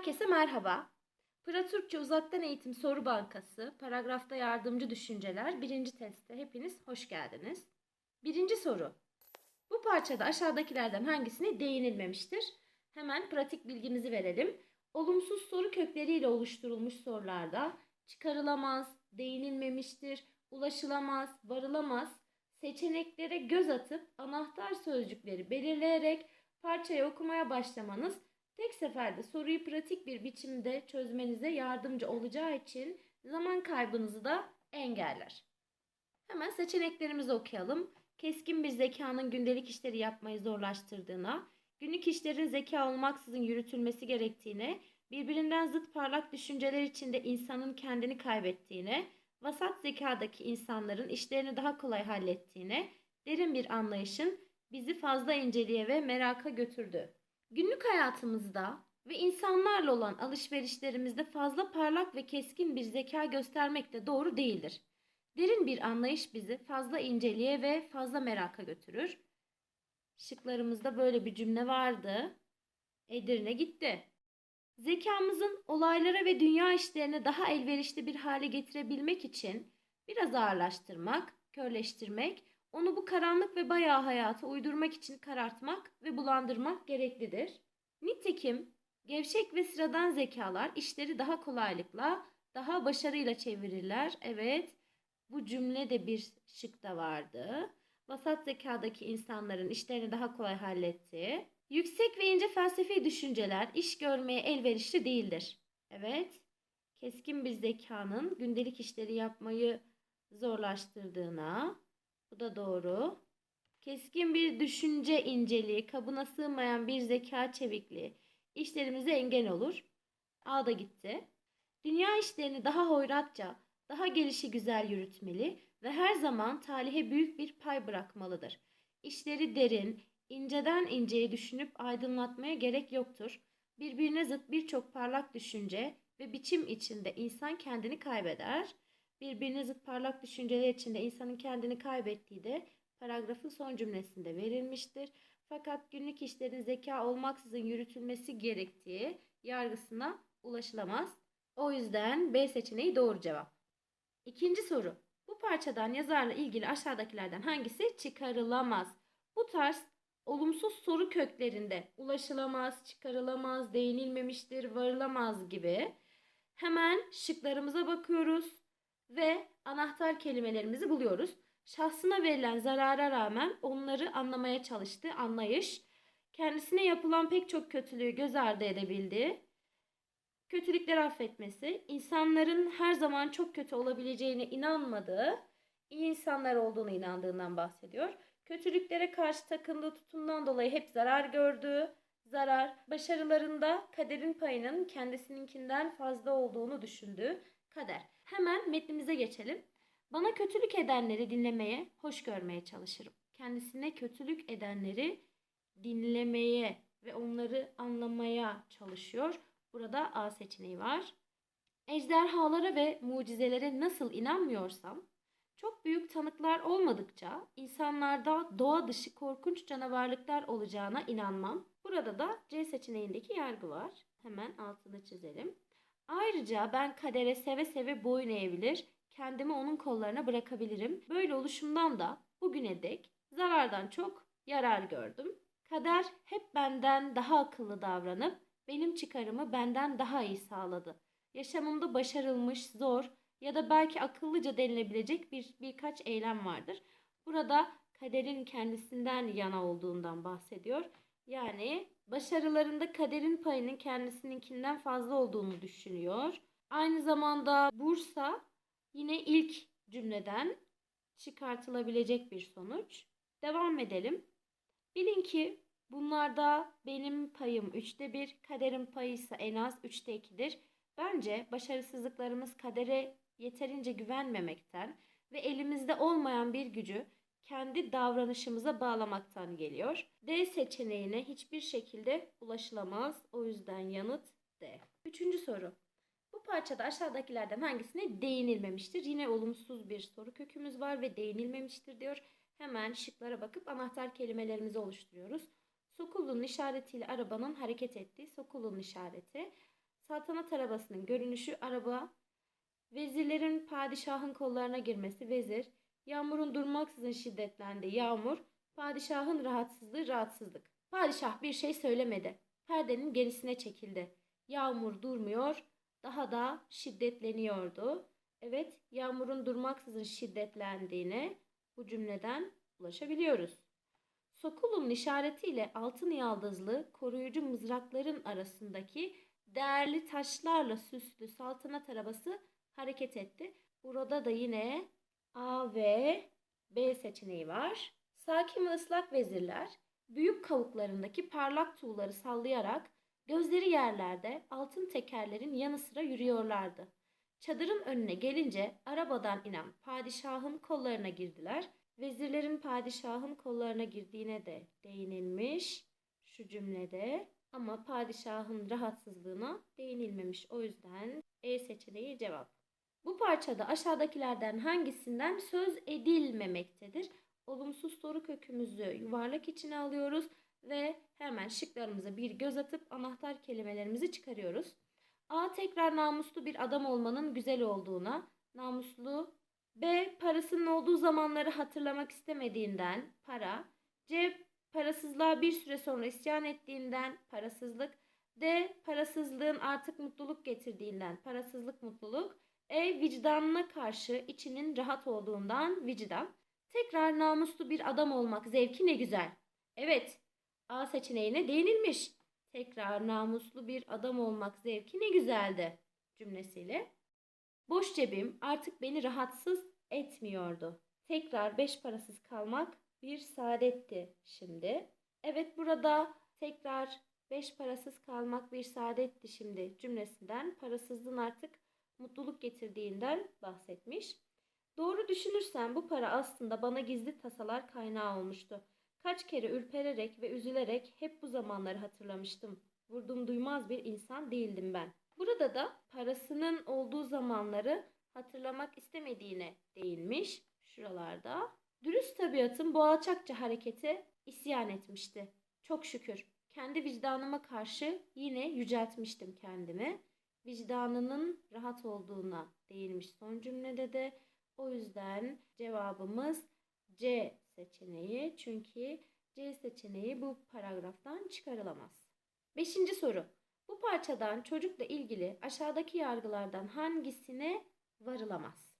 Herkese merhaba. Pıra Türkçe Uzaktan Eğitim Soru Bankası, paragrafta yardımcı düşünceler, birinci testte hepiniz hoş geldiniz. Birinci soru. Bu parçada aşağıdakilerden hangisine değinilmemiştir? Hemen pratik bilgimizi verelim. Olumsuz soru kökleriyle oluşturulmuş sorularda çıkarılamaz, değinilmemiştir, ulaşılamaz, varılamaz seçeneklere göz atıp anahtar sözcükleri belirleyerek parçayı okumaya başlamanız tek seferde soruyu pratik bir biçimde çözmenize yardımcı olacağı için zaman kaybınızı da engeller. Hemen seçeneklerimizi okuyalım. Keskin bir zekanın gündelik işleri yapmayı zorlaştırdığına, günlük işlerin zeka olmaksızın yürütülmesi gerektiğine, birbirinden zıt parlak düşünceler içinde insanın kendini kaybettiğine, vasat zekadaki insanların işlerini daha kolay hallettiğine, derin bir anlayışın bizi fazla inceliğe ve meraka götürdü. Günlük hayatımızda ve insanlarla olan alışverişlerimizde fazla parlak ve keskin bir zeka göstermek de doğru değildir. Derin bir anlayış bizi fazla inceliğe ve fazla meraka götürür. Şıklarımızda böyle bir cümle vardı. Edirne gitti. Zekamızın olaylara ve dünya işlerine daha elverişli bir hale getirebilmek için biraz ağırlaştırmak, körleştirmek, onu bu karanlık ve bayağı hayata uydurmak için karartmak ve bulandırmak gereklidir. Nitekim gevşek ve sıradan zekalar işleri daha kolaylıkla, daha başarıyla çevirirler. Evet, bu cümle de bir şıkta vardı. Vasat zekadaki insanların işlerini daha kolay hallettiği. Yüksek ve ince felsefi düşünceler iş görmeye elverişli değildir. Evet, keskin bir zekanın gündelik işleri yapmayı zorlaştırdığına, bu da doğru. Keskin bir düşünce inceliği, kabına sığmayan bir zeka çevikliği işlerimize engel olur. A da gitti. Dünya işlerini daha hoyratça, daha gelişi güzel yürütmeli ve her zaman talihe büyük bir pay bırakmalıdır. İşleri derin, inceden inceye düşünüp aydınlatmaya gerek yoktur. Birbirine zıt birçok parlak düşünce ve biçim içinde insan kendini kaybeder. Birbirine zıt parlak düşünceler içinde insanın kendini kaybettiği de paragrafın son cümlesinde verilmiştir. Fakat günlük işlerin zeka olmaksızın yürütülmesi gerektiği yargısına ulaşılamaz. O yüzden B seçeneği doğru cevap. İkinci soru. Bu parçadan yazarla ilgili aşağıdakilerden hangisi çıkarılamaz? Bu tarz olumsuz soru köklerinde ulaşılamaz, çıkarılamaz, değinilmemiştir, varılamaz gibi hemen şıklarımıza bakıyoruz ve anahtar kelimelerimizi buluyoruz. Şahsına verilen zarara rağmen onları anlamaya çalıştığı anlayış, kendisine yapılan pek çok kötülüğü göz ardı edebildiği, kötülükleri affetmesi, insanların her zaman çok kötü olabileceğine inanmadığı, iyi insanlar olduğunu inandığından bahsediyor. Kötülüklere karşı takındığı tutumdan dolayı hep zarar gördüğü, zarar, başarılarında kaderin payının kendisininkinden fazla olduğunu düşündüğü kader. Hemen metnimize geçelim. Bana kötülük edenleri dinlemeye, hoş görmeye çalışırım. Kendisine kötülük edenleri dinlemeye ve onları anlamaya çalışıyor. Burada A seçeneği var. Ejderhalara ve mucizelere nasıl inanmıyorsam, çok büyük tanıklar olmadıkça insanlarda doğa dışı korkunç canavarlıklar olacağına inanmam. Burada da C seçeneğindeki yargı var. Hemen altını çizelim. Ayrıca ben kadere seve seve boyun eğebilir, kendimi onun kollarına bırakabilirim. Böyle oluşumdan da bugüne dek zarardan çok yarar gördüm. Kader hep benden daha akıllı davranıp benim çıkarımı benden daha iyi sağladı. Yaşamımda başarılmış, zor ya da belki akıllıca denilebilecek bir birkaç eylem vardır. Burada kaderin kendisinden yana olduğundan bahsediyor. Yani başarılarında kaderin payının kendisininkinden fazla olduğunu düşünüyor. Aynı zamanda Bursa yine ilk cümleden çıkartılabilecek bir sonuç. Devam edelim. Bilin ki bunlarda benim payım üçte bir, kaderin payı ise en az üçte ikidir. Bence başarısızlıklarımız kadere yeterince güvenmemekten ve elimizde olmayan bir gücü kendi davranışımıza bağlamaktan geliyor. D seçeneğine hiçbir şekilde ulaşılamaz. O yüzden yanıt D. Üçüncü soru. Bu parçada aşağıdakilerden hangisine değinilmemiştir? Yine olumsuz bir soru kökümüz var ve değinilmemiştir diyor. Hemen şıklara bakıp anahtar kelimelerimizi oluşturuyoruz. Sokulun işaretiyle arabanın hareket ettiği sokulun işareti. Saltanat arabasının görünüşü araba. Vezirlerin padişahın kollarına girmesi vezir. Yağmurun durmaksızın şiddetlendiği yağmur. Padişahın rahatsızlığı rahatsızlık. Padişah bir şey söylemedi. Perdenin gerisine çekildi. Yağmur durmuyor, daha da şiddetleniyordu. Evet, yağmurun durmaksızın şiddetlendiğine bu cümleden ulaşabiliyoruz. Sokulun işaretiyle altın yaldızlı koruyucu mızrakların arasındaki değerli taşlarla süslü saltanat arabası hareket etti. Burada da yine A ve B seçeneği var. Sakin ve ıslak vezirler büyük kavuklarındaki parlak tuğları sallayarak gözleri yerlerde altın tekerlerin yanı sıra yürüyorlardı. Çadırın önüne gelince arabadan inen padişahın kollarına girdiler. Vezirlerin padişahın kollarına girdiğine de değinilmiş şu cümlede ama padişahın rahatsızlığına değinilmemiş. O yüzden E seçeneği cevap. Bu parçada aşağıdakilerden hangisinden söz edilmemektedir? Olumsuz soru kökümüzü yuvarlak içine alıyoruz ve hemen şıklarımıza bir göz atıp anahtar kelimelerimizi çıkarıyoruz. A tekrar namuslu bir adam olmanın güzel olduğuna, namuslu. B parasının olduğu zamanları hatırlamak istemediğinden, para. C parasızlığa bir süre sonra isyan ettiğinden, parasızlık. D parasızlığın artık mutluluk getirdiğinden, parasızlık mutluluk. E vicdanına karşı içinin rahat olduğundan, vicdan. Tekrar namuslu bir adam olmak zevki ne güzel. Evet, A seçeneğine değinilmiş. Tekrar namuslu bir adam olmak zevki ne güzeldi cümlesiyle. Boş cebim artık beni rahatsız etmiyordu. Tekrar beş parasız kalmak bir saadetti şimdi. Evet burada tekrar beş parasız kalmak bir saadetti şimdi cümlesinden parasızlığın artık mutluluk getirdiğinden bahsetmiş. Doğru düşünürsen bu para aslında bana gizli tasalar kaynağı olmuştu. Kaç kere ürpererek ve üzülerek hep bu zamanları hatırlamıştım. Vurdum duymaz bir insan değildim ben. Burada da parasının olduğu zamanları hatırlamak istemediğine değinmiş şuralarda. Dürüst tabiatın bu alçakça harekete isyan etmişti. Çok şükür kendi vicdanıma karşı yine yüceltmiştim kendimi. Vicdanının rahat olduğuna değinmiş son cümlede de. O yüzden cevabımız C seçeneği. Çünkü C seçeneği bu paragraftan çıkarılamaz. Beşinci soru. Bu parçadan çocukla ilgili aşağıdaki yargılardan hangisine varılamaz?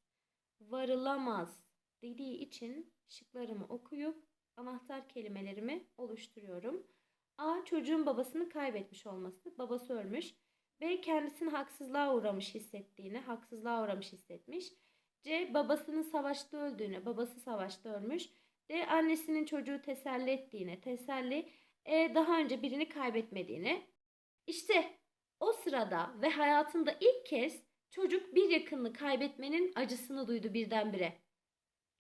Varılamaz dediği için şıklarımı okuyup anahtar kelimelerimi oluşturuyorum. A. Çocuğun babasını kaybetmiş olması. Babası ölmüş. B. Kendisini haksızlığa uğramış hissettiğini, haksızlığa uğramış hissetmiş. C. Babasının savaşta öldüğüne, babası savaşta ölmüş. D. Annesinin çocuğu teselli ettiğine, teselli. E. Daha önce birini kaybetmediğine. İşte o sırada ve hayatında ilk kez çocuk bir yakınını kaybetmenin acısını duydu birdenbire.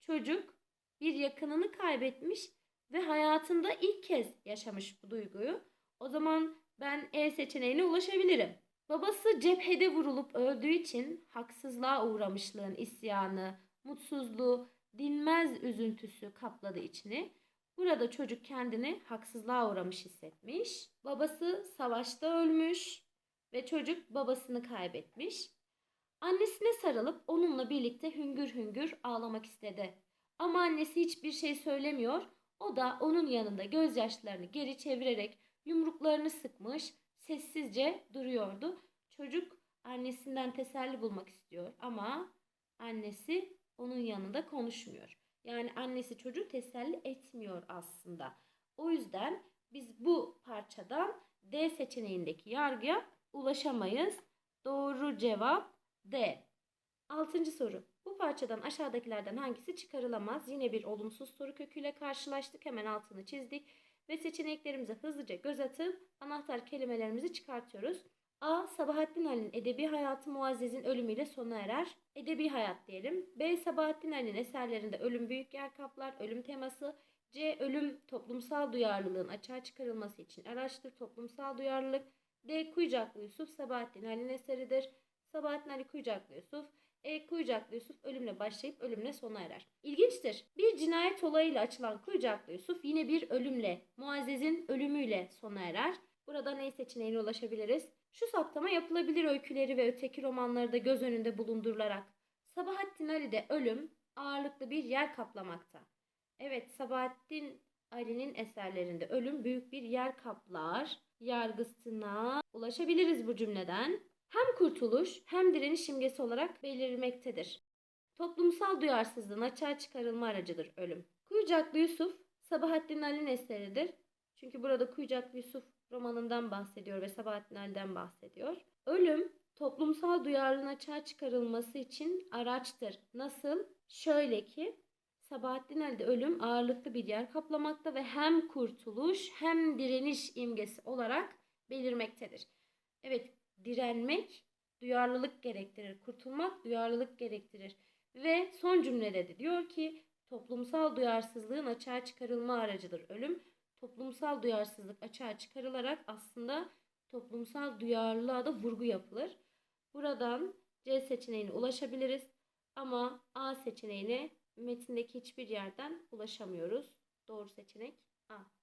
Çocuk bir yakınını kaybetmiş ve hayatında ilk kez yaşamış bu duyguyu. O zaman ben E seçeneğine ulaşabilirim. Babası cephede vurulup öldüğü için haksızlığa uğramışlığın isyanı, mutsuzluğu, dinmez üzüntüsü kapladı içini. Burada çocuk kendini haksızlığa uğramış hissetmiş. Babası savaşta ölmüş ve çocuk babasını kaybetmiş. Annesine sarılıp onunla birlikte hüngür hüngür ağlamak istedi. Ama annesi hiçbir şey söylemiyor. O da onun yanında gözyaşlarını geri çevirerek yumruklarını sıkmış, sessizce duruyordu. Çocuk annesinden teselli bulmak istiyor ama annesi onun yanında konuşmuyor. Yani annesi çocuğu teselli etmiyor aslında. O yüzden biz bu parçadan D seçeneğindeki yargıya ulaşamayız. Doğru cevap D. Altıncı soru. Bu parçadan aşağıdakilerden hangisi çıkarılamaz? Yine bir olumsuz soru köküyle karşılaştık. Hemen altını çizdik ve seçeneklerimize hızlıca göz atıp anahtar kelimelerimizi çıkartıyoruz. A. Sabahattin Ali'nin edebi hayatı Muazzez'in ölümüyle sona erer. Edebi hayat diyelim. B. Sabahattin Ali'nin eserlerinde ölüm büyük yer kaplar. Ölüm teması. C. Ölüm toplumsal duyarlılığın açığa çıkarılması için araçtır. Toplumsal duyarlılık. D. Kuyucaklı Yusuf Sabahattin Ali'nin eseridir. Sabahattin Ali Kuyucaklı Yusuf. E. Kuyucaklı Yusuf ölümle başlayıp ölümle sona erer. İlginçtir. Bir cinayet olayıyla açılan Kuyucaklı Yusuf yine bir ölümle, Muazzez'in ölümüyle sona erer. Burada ne seçeneğine ulaşabiliriz? Şu saptama yapılabilir öyküleri ve öteki romanları da göz önünde bulundurularak. Sabahattin Ali'de ölüm ağırlıklı bir yer kaplamakta. Evet, Sabahattin Ali'nin eserlerinde ölüm büyük bir yer kaplar. Yargısına ulaşabiliriz bu cümleden. Hem kurtuluş hem direniş simgesi olarak belirmektedir. Toplumsal duyarsızlığın açığa çıkarılma aracıdır ölüm. Kuyucaklı Yusuf, Sabahattin Ali'nin eseridir. Çünkü burada Kuyucaklı Yusuf romanından bahsediyor ve Sabahattin Ali'den bahsediyor. Ölüm, toplumsal duyarlılığın açığa çıkarılması için araçtır. Nasıl? Şöyle ki, Sabahattin Ali'de ölüm ağırlıklı bir yer kaplamakta ve hem kurtuluş hem direniş imgesi olarak belirmektedir. Evet, direnmek duyarlılık gerektirir. Kurtulmak duyarlılık gerektirir. Ve son cümlede de diyor ki toplumsal duyarsızlığın açığa çıkarılma aracıdır ölüm. Toplumsal duyarsızlık açığa çıkarılarak aslında toplumsal duyarlılığa da vurgu yapılır. Buradan C seçeneğine ulaşabiliriz ama A seçeneğine metindeki hiçbir yerden ulaşamıyoruz. Doğru seçenek A.